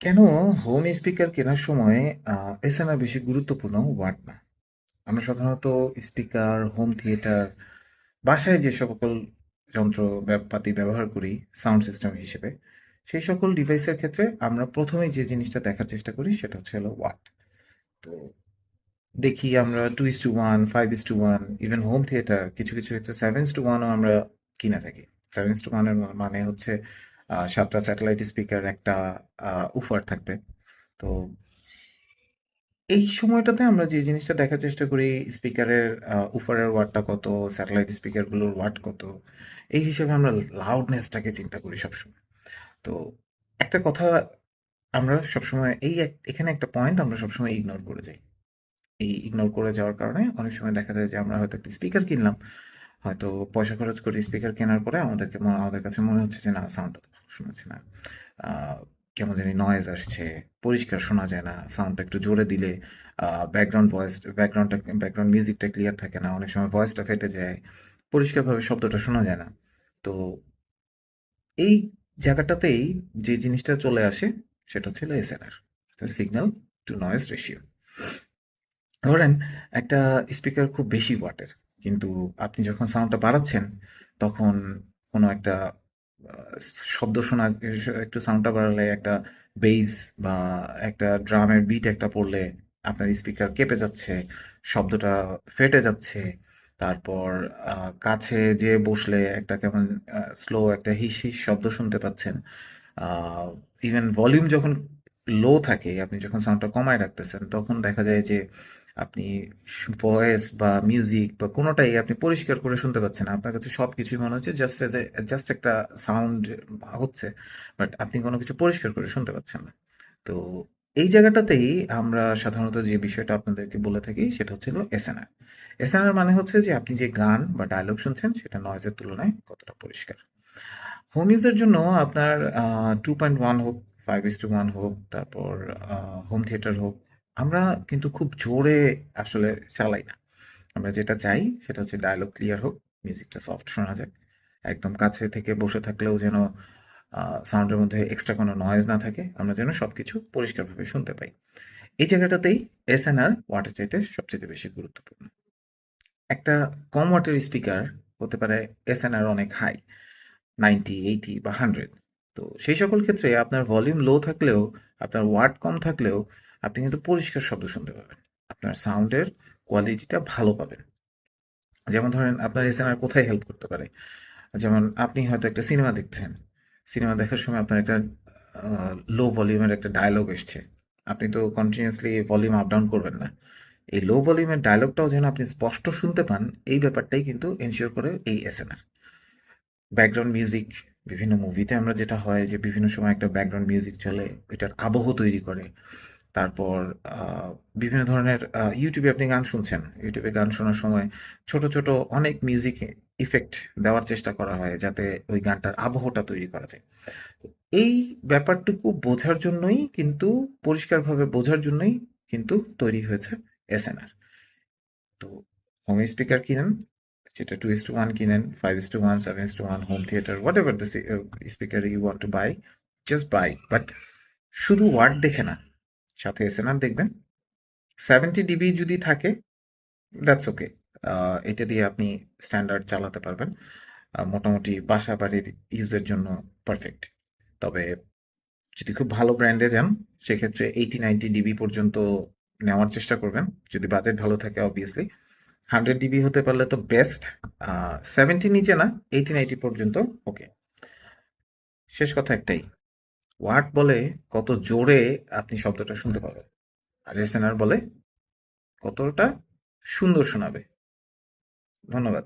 কেন home speaker কেনার সময় এসএমআই বেশি গুরুত্বপূর্ণ ওয়াট না? আমরা সাধারণত স্পিকার হোম থিয়েটার বাসায় যে সকল যন্ত্র পাতি ব্যবহার করি সাউন্ড সিস্টেম হিসেবে, সেই সকল ডিভাইসের ক্ষেত্রে আমরা প্রথমেই যে জিনিসটা দেখার চেষ্টা করি সেটা হচ্ছে হলো ওয়াট তো দেখি আমরা two is two one five is two one even home theatre কিছু কিছু ক্ষেত্রে সেভেন টু ওয়ানও আমরা কিনে থাকি। সেভেন টু ওয়ানের মানে হচ্ছে সাতটা স্যাটেলাইট স্পিকার একটা উফার থাকবে। তো এই সময়টাতে আমরা যে জিনিসটা দেখার চেষ্টা করি স্পিকারের উফারের ওয়াটটা কত স্যাটেলাইট স্পিকারগুলোর ওয়াট কত, এই হিসেবে আমরা লাউডনেসটাকে চিন্তা করি সবসময়। তো একটা কথা আমরা সবসময়, এই এখানে একটা পয়েন্ট আমরা সবসময় ইগনোর করে যাই। এই ইগনোর করে যাওয়ার কারণে অনেক সময় দেখা যায় যে আমরা হয়তো একটা স্পিকার কিনলাম। হয়তো পয়সা খরচ করে স্পিকার কেনার পরে আমাদেরকে আমাদের কাছে মনে হচ্ছে যে না সাউন্ডটা ভালো শোনাচ্ছে না কেমন জানি নয়েজ আসছে, পরিষ্কার শোনা যায় না সাউন্ডটা একটু জোরে দিলে ব্যাকগ্রাউন্ড ভয়েস ব্যাকগ্রাউন্ডটা ব্যাকগ্রাউন্ড মিউজিকটা ক্লিয়ার থাকে না, অনেক সময় ভয়েসটা ফেটে যায়, পরিষ্কারভাবে শব্দটা শোনা যায় না। তো এই জায়গাটাতেই যে জিনিসটা চলে আসে, সেটা হচ্ছে SNR signal to noise ratio ধরেন, একটা স্পিকার খুব বেশি ওয়াটের কিন্তু আপনি যখন সাউন্ডটা বাড়াচ্ছেন, তখন কোনো একটা শব্দ শোনা, একটু সাউন্ডটা বাড়ালে একটা বেস বা একটা ড্রামের বিট একটা পড়লে আপনার স্পিকার কেঁপে যাচ্ছে, শব্দটা ফেটে যাচ্ছে। তারপর কাছে যে বসলে একটা কেমন স্লো একটা হিস হিস শব্দ শুনতে পাচ্ছেন। ইভেন ভলিউম যখন লো থাকে, আপনি যখন সাউন্ডটা কমায় রাখতেছেন, তখন দেখা যায় যে আপনি ভয়েস বা মিউজিক বা কোনোটাই আপনি পরিষ্কার করে শুনতে পাচ্ছেন না। আপনার কাছে সব কিছুই মনে হচ্ছে জাস্ট এজ জাস্ট একটা সাউন্ড হচ্ছে বাট আপনি কোনো কিছু পরিষ্কার করে শুনতে পাচ্ছেন না। তো এই জায়গাটাতেই আমরা সাধারণত যে বিষয়টা আপনাদেরকে বলে থাকি সেটা হচ্ছিল এসএনআর এসএনআর মানে হচ্ছে যে আপনি যে গান বা ডায়লগ শুনছেন সেটা নয়েজের তুলনায় কতটা পরিষ্কার। হোম ইউজের জন্য আপনার টু পয়েন্ট ওয়ান হোক ফাইভ ইস টু ওয়ান হোক, তারপর হোম থিয়েটার হোক আমরা কিন্তু খুব জোরে আসলে চালাই না। আমরা যেটা চাই সেটা হচ্ছে ডায়লগ ক্লিয়ার হোক মিউজিকটা সফট শোনা যাক। একদম কাছে থেকে বসে থাকলেও যেন সাউন্ডের মধ্যে এক্সট্রা কোনো নয়েজ না থাকে, আমরা যেন সব কিছু পরিষ্কারভাবে শুনতে পাই। এই জায়গাটাতেই এস এন আর ওয়াটার চাইতে সবচেয়ে বেশি গুরুত্বপূর্ণ। একটা কম ওয়াটের স্পিকার হতে পারে এস এন আর অনেক হাই নাইনটি এইটি বা হান্ড্রেড তো সেই সকল ক্ষেত্রে আপনার ভলিউম লো থাকলেও, আপনার ওয়াট কম থাকলেও আপনি কিন্তু পরিষ্কার শব্দ শুনতে পাবেন। আপনার সাউন্ডের কোয়ালিটিটা ভালো পাবেন। যেমন ধরেন আপনার এসএনআর কোথায় হেল্প করতে পারে? যেমন আপনি হয়তো একটা সিনেমা দেখছেন। সিনেমা দেখার সময় আপনার একটা লো ভলিউমের একটা ডায়লগ এসছে। আপনি তো কন্টিনিউয়াসলি ভলিউম আপ ডাউন করবেন না। এই লো ভলিউমের ডায়লগটাও যেন আপনি স্পষ্ট শুনতে পান, এই ব্যাপারটাই কিন্তু এনশিওর করে এই এসএনআর ব্যাকগ্রাউন্ড মিউজিক বিভিন্ন মুভিতে আমরা যেটা হয় যে বিভিন্ন সময় একটা ব্যাকগ্রাউন্ড মিউজিক চলে, এটার আবহ তৈরি করে। তারপর বিভিন্ন ধরনের ইউটিউবে আপনি গান শুনছেন। ইউটিউবে গান শোনার সময় ছোট ছোট অনেক মিউজিক ইফেক্ট দেওয়ার চেষ্টা করা হয় যাতে ওই গানটার আবহটা তৈরি করা যায়। এই ব্যাপারটুকু বোঝার জন্যই কিন্তু, পরিষ্কারভাবে বোঝার জন্যই কিন্তু তৈরি হয়েছে এসএনআর তো হোম স্পিকার কিনেন যেটা টু ইস টু ওয়ান কিনেন five is two one seven is two one home theatre whatever the speaker you want to buy just buy but শুধু ওয়ার্ড দেখে না সাথে এসএনআর দেখবেন। সেভেন্টি ডিবি যদি থাকে দ্যাটস ওকে এটা দিয়ে আপনি স্ট্যান্ডার্ড চালাতে পারবেন। মোটামুটি বাসা বাড়ির ইউজের জন্য পারফেক্ট তবে যদি খুব ভালো ব্র্যান্ডে যান, সেক্ষেত্রে এইটি নাইনটি ডিবি পর্যন্ত নেওয়ার চেষ্টা করবেন। যদি বাজেট ভালো থাকে অবভিয়াসলি হান্ড্রেড ডিবি হতে পারলে তো বেস্ট সেভেন্টি নিচে না এইটি নাইনটি পর্যন্ত ওকে শেষ কথা একটাই। ওয়াট বলে কত জোরে আপনি শব্দটা শুনতে পাবেন। আর এসএনআর বলে কতটা সুন্দর শোনাবে। ধন্যবাদ।